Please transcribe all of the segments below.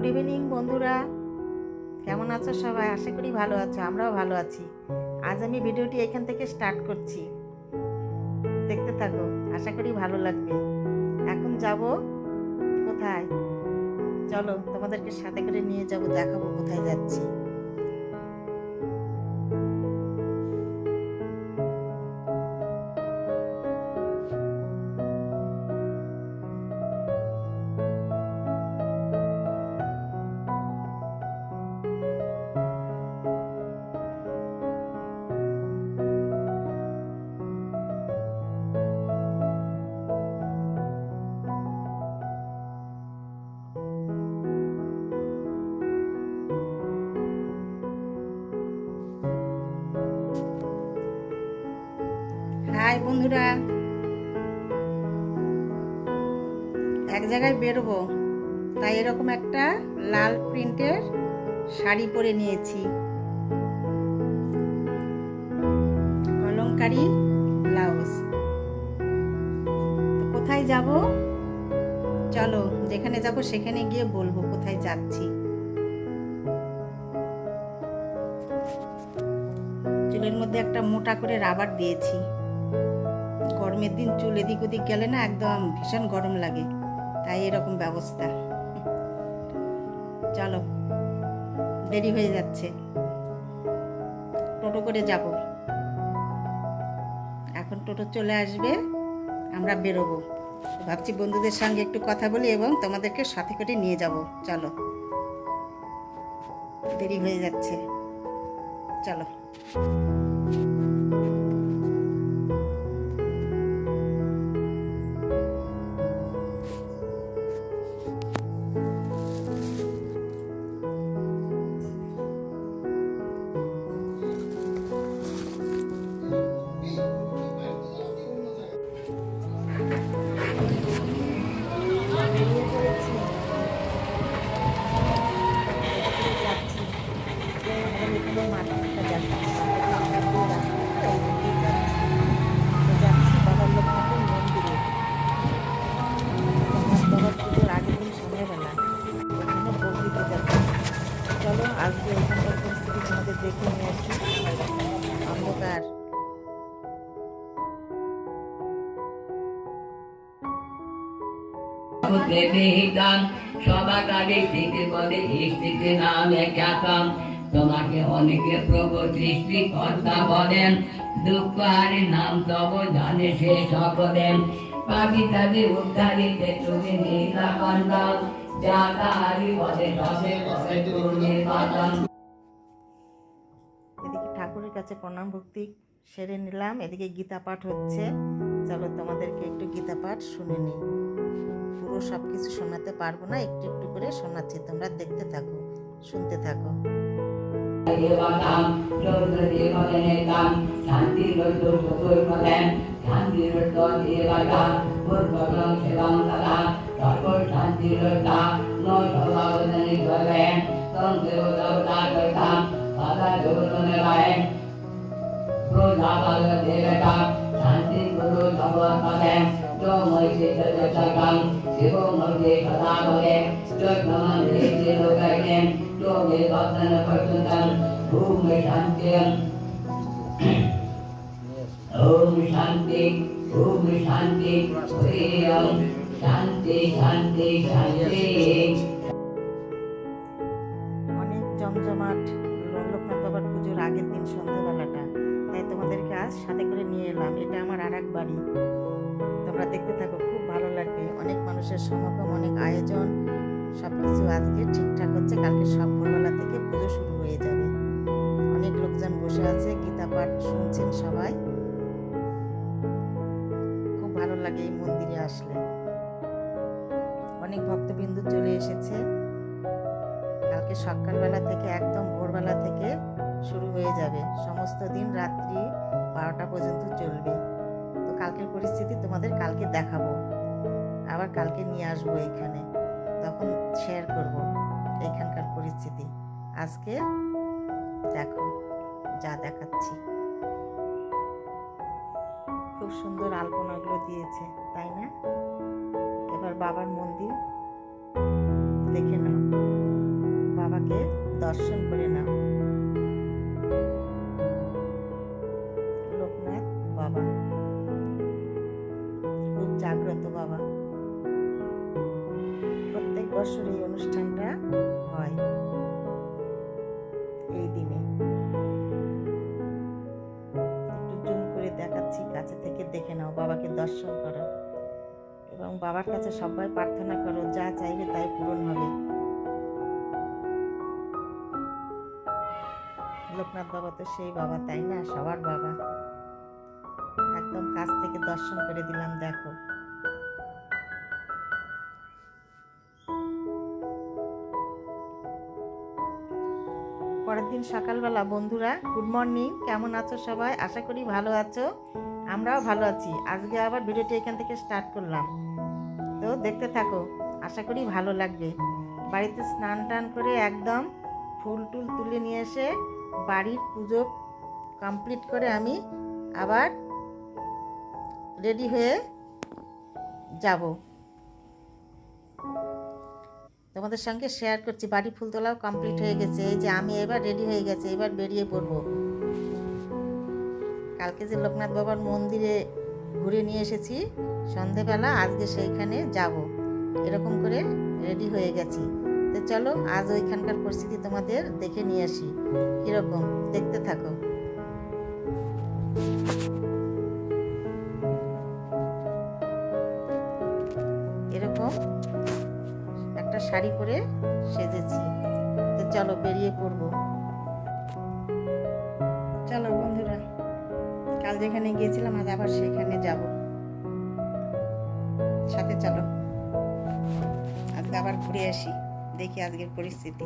Good evening বন্ধুরা। কেমন আছো সবাই? আশা করি ভালো আছো, আমরাও ভালো আছি। আজ আমি ভিডিওটি এখান থেকে স্টার্ট করছি। দেখতে থাকো, আশা করি ভালো লাগবে। এখন যাব কোথায়? চলো তোমাদেরকে সাথে করে নিয়ে যাব, দেখাবো কোথায় যাচ্ছি। বন্ধুরা। এক জায়গায় বেরোবো, তাই এরকম একটা লাল প্রিন্টের শাড়ি পরে নিয়েছি। কলঙ্কারি ব্লাউজ। কোথায় যাব? চলো, যেখানে যাব সেখানে গিয়ে বলব কোথায় যাচ্ছি। চুলের মধ্যে একটা মোটা করে রাবার দিয়েছি। গরমের দিন চুল এদিক ওদিক গেলে না একদম ভীষণ গরম লাগে। তাই এরকম ব্যবস্থা। চলো, দেরি হয়ে যাচ্ছে। টোটো করে যাব। এখন টোটো চলে আসবে, আমরা বেরোবো। ভাবছি বন্ধুদের সঙ্গে একটু কথা বলি এবং তোমাদেরকে সাথে করে নিয়ে যাব। চলো, দেরি হয়ে যাচ্ছে। চলো। সবাকারে স্মৃতি বলে স্মৃতি নামে খ্যাতম তোমাকে অনেকে প্রভু সৃষ্টিকর্তা বলেন। দুঃখ হারি নাম তব জানে সে সকলেন পাখি তাদের উদ্ধারিতে তুমি নীলাকণ্ড যা তাহারি বলে, তবে করে এদিকে ঠাকুরের কাছে প্রণাম, ভক্তি সেরে নিলাম। এদিকে গীতা পাঠ হচ্ছে। চলো তোমাদেরকে একটু গীতা পাঠ শুনে নিই। পুরো সব কিছু শোনাতে পারব না, একটু একটু করে শোনাচ্ছি, তোমরা দেখতে থাকো, শুনতে থাকো। সদা দেবতনে গায়েন প্রজাপাল দেবতা শান্তি গুরু সবৎপদেন जो মৈষে জগৎসর্গম শিব মধ্যে সদা বলে চৈতন্য দেশে লোকাইনেন जो वेदान्तन पठन्तं ॐ शान्ति ॐ शान्ति ॐ शान्ति ॐ शान्ति शान्ति शान्ति অনেক জমজমাট লোকনাথ বাবার পুজোর আগের দিন সন্ধ্যাবেলাটা তাই তোমাদেরকে আজ সাথে করে নিয়ে এলাম। এটা আমার আর এক বাড়ি। তোমরা দেখতে থাকো, খুব ভালো লাগবে। অনেক মানুষের সমাগম, অনেক আয়োজন। সব কিছু আজকে ঠিকঠাক হচ্ছে। কালকে সব ভোরবেলা থেকে পুজো শুরু হয়ে যাবে। অনেক লোকজন বসে আছে, গীতা পাঠ শুনছেন সবাই। খুব ভালো লাগে এই মন্দিরে আসলে। অনেক ভক্তবিন্দু চলে এসেছে। কালকে সকালবেলা থেকে, একদম ভোরবেলা থেকে শুরু হয়ে যাবে। সমস্ত দিন রাত্রি বারোটা পর্যন্ত চলবে। তো কালকের পরিস্থিতি তোমাদের কালকে দেখাবো। আবার কালকে নিয়ে আসব এখানে। তখন শেয়ার করব এখানকার পরিস্থিতি। আজকে দেখো, যা দেখাচ্ছি। খুব সুন্দর আলপনাগুলো দিয়েছে, তাই না? এবার বাবার মন্দির দেখে নাও। বাবাকে দর্শন করে নাও। বাবা। খুব জাগ্রত বাবা। প্রত্যেক বছর এই অনুষ্ঠানটা হয়। এই দিনে। একটু জুম করে দেখাচ্ছি, কাছে থেকে দেখে নাও, বাবাকে দর্শন করো। এবং বাবার কাছে সবাই প্রার্থনা করো, যা চাইবে তাই পূরণ হবে। লোকনাথ বাবা তো সেই বাবা, তাই না? সবার বাবা। কাছ থেকে দর্শন করে দিলাম, দেখো। পরের দিন সকালবেলা, বন্ধুরা গুড মর্নিং কেমন আছো সবাই? আশা করি ভালো আছো, আমরাও ভালো আছি। আজকে আবার ভিডিওটি এখান থেকে স্টার্ট করলাম। তো দেখতে থাকো, আশা করি ভালো লাগবে। বাড়িতে স্নান টান করে একদম ফুল টুল তুলে নিয়ে এসে বাড়ির পুজো কমপ্লিট করে আমি আবার রেডি হয়ে যাব। তোমাদের সঙ্গে শেয়ার করছি। বাড়ি ফুল তোলাও কমপ্লিট হয়ে গেছে। এই যে আমি এবার রেডি হয়ে গেছে, এবার বেরিয়ে পড়ব। কালকে যে লোকনাথ বাবার মন্দিরে ঘুরে নিয়ে এসেছি, সন্ধেবেলা আজকে সেইখানে যাব। এরকম করে রেডি হয়ে গেছি। তো চলো, আজ ওইখানকার পরিস্থিতি তোমাদের দেখে নিয়ে আসি। কীরকম? দেখতে থাকো। একটা শাড়ি পরে সেজেছি। তো চলো বেরিয়ে পড়ব। চলো বন্ধুরা, কাল যেখানে গিয়েছিলাম, আজ আবার সেখানে যাব। সাথে চলো। আজকে আবার ঘুরে আসি, দেখি আজকের পরিস্থিতি।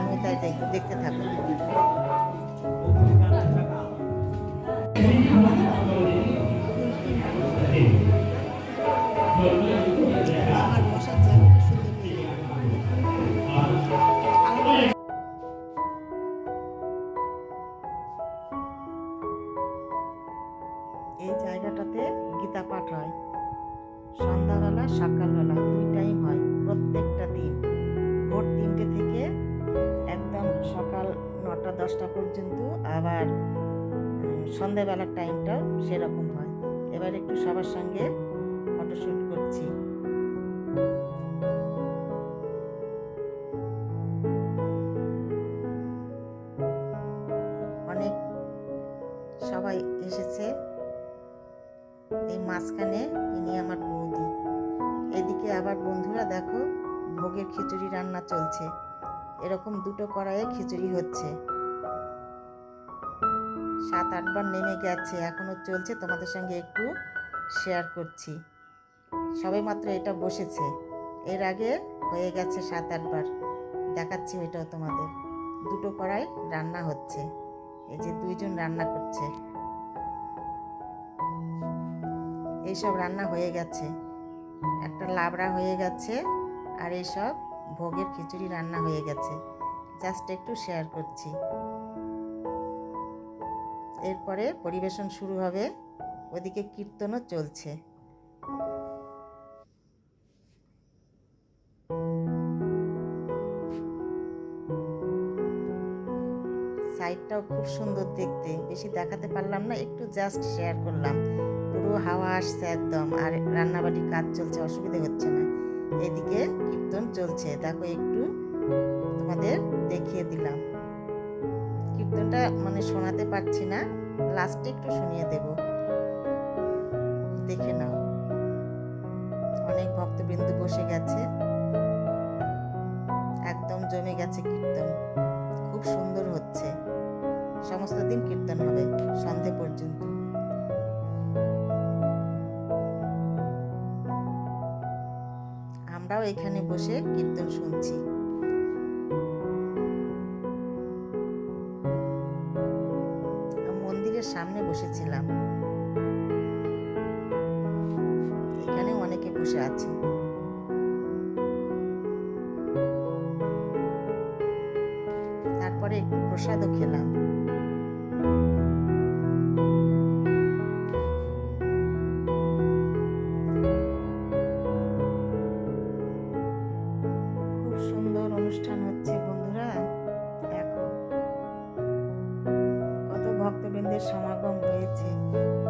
আমি তাই দেখব দেখতে থাকো টাইমটাও সেরকম হয়। এবার একটু সবার সঙ্গে ফটোশ্যুট করছি। অনেক সবাই এসেছে। এই মাঝখানে ইনি আমার বৌদি। এদিকে আবার বন্ধুরা দেখো, ভোগের খিচুড়ি রান্না চলছে। এরকম দুটো কড়াইয়ে খিচুড়ি হচ্ছে। সাত আটবার নেমে গেছে এখনও চলছে, তোমাদের সঙ্গে একটু শেয়ার করছি। সবে মাত্র এটা বসেছে। এর আগে হয়ে গেছে সাত আটবার দেখাচ্ছি ওইটাও তোমাদের। দুটো কড়াই রান্না হচ্ছে। এই যে দুইজন রান্না করছে। এইসব রান্না হয়ে গেছে। একটা লাবড়া হয়ে গেছে আর এইসব ভোগের খিচুড়ি রান্না হয়ে গেছে। জাস্ট একটু শেয়ার করছি। এরপরে পরিবেশন শুরু হবে। ওদিকে কীর্তনও চলছে। সাইডটাও খুব সুন্দর দেখতে। বেশি দেখাতে পারলাম না, একটু জাস্ট শেয়ার করলাম। পুরো হাওয়া আসছে একদম, আর রান্নাবাড়ির কাজ চলছে, অসুবিধে হচ্ছে না। এদিকে কীর্তন চলছে। দেখো একটু তোমাদের দেখিয়ে দিলাম। কীর্তনটা মানে শোনাতে পারছি না। লাস্টে একটু শুনিয়ে দেব। দেখে নাও। অনেক ভক্তবৃন্দ বসে গেছে। একদম জমে গেছে কীর্তন। খুব সুন্দর হচ্ছে। সমস্ত দিন কীর্তন হবে সন্ধে পর্যন্ত। আমরাও এখানে বসে কীর্তন শুনছি। সামনে বসেছিলাম। এখানে অনেকে বসে আছে। তারপরে একটু প্রসাদও খেলাম। খুব সুন্দর অনুষ্ঠান হচ্ছে ভক্তবৃন্দের সমাগম হয়েছে।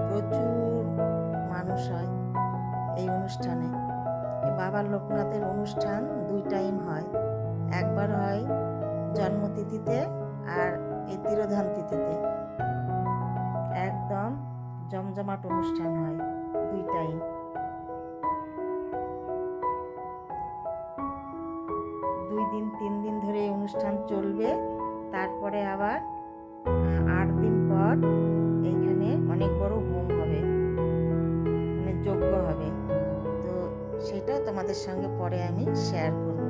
প্রচুর মানুষ হয় এই অনুষ্ঠানে। বাবা লোকনাথের অনুষ্ঠান দুই টাইম হয়। একবার হয় জন্মতিথিতে আর এই তিরোধান তিথিতে একদম জমজমাট অনুষ্ঠান হয় দুই টাইম দুই দিন, তিন দিন ধরে এই অনুষ্ঠান চলবে। তারপরে আবার পর এইখানে অনেক বড় হোম হবে মানে যজ্ঞ হবে। তো সেটা তোমাদের সঙ্গে পরে আমি শেয়ার করব।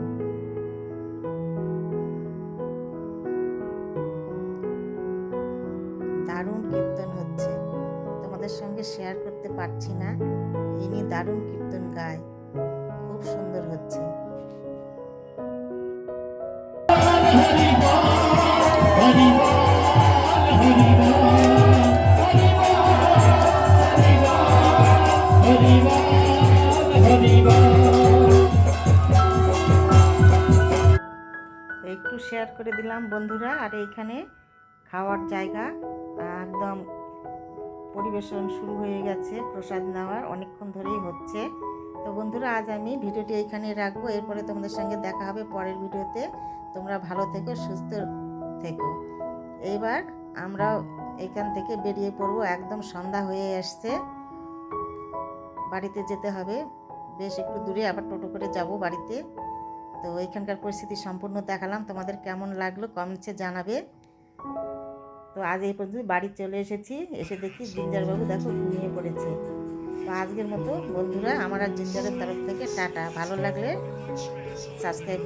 দারুণ কীর্তন হচ্ছে। তোমাদের সঙ্গে শেয়ার করতে পারছি না। ইনি দারুণ কীর্তন গায়। খুব সুন্দর হচ্ছে। করে দিলাম বন্ধুরা। আর এইখানে খাওয়ার জায়গা একদম পরিবেশন শুরু হয়ে গেছে, প্রসাদ নেওয়ার অনেকক্ষণ ধরেই হচ্ছে। তো বন্ধুরা, আজ আমি ভিডিওটি এইখানে রাখব। এরপরে তোমাদের সঙ্গে দেখা হবে পরের ভিডিওতে। তোমরা ভালো থেকো, সুস্থ থেকো। এইবার আমরা এখান থেকে বেরিয়ে পড়ব। একদম সন্ধ্যা হয়ে আসছে বাড়িতে যেতে হবে। বেশ একটু দূরে আবার টোটো করে যাব বাড়িতে। তো এখানকার পরিস্থিতি সম্পূর্ণ দেখালাম। তোমাদের কেমন লাগল কমেন্টসে জানাবে। তো আজ এই পর্যন্ত বাড়ি চলে এসেছি। এসে দেখি জিঞ্জারবাবু দেখো ঘুমিয়ে পড়েছে। তো আজকের মতো বন্ধুরা, আমার আর জিঞ্জারের তরফ থেকে টাটা। ভালো লাগলে সাবস্ক্রাইব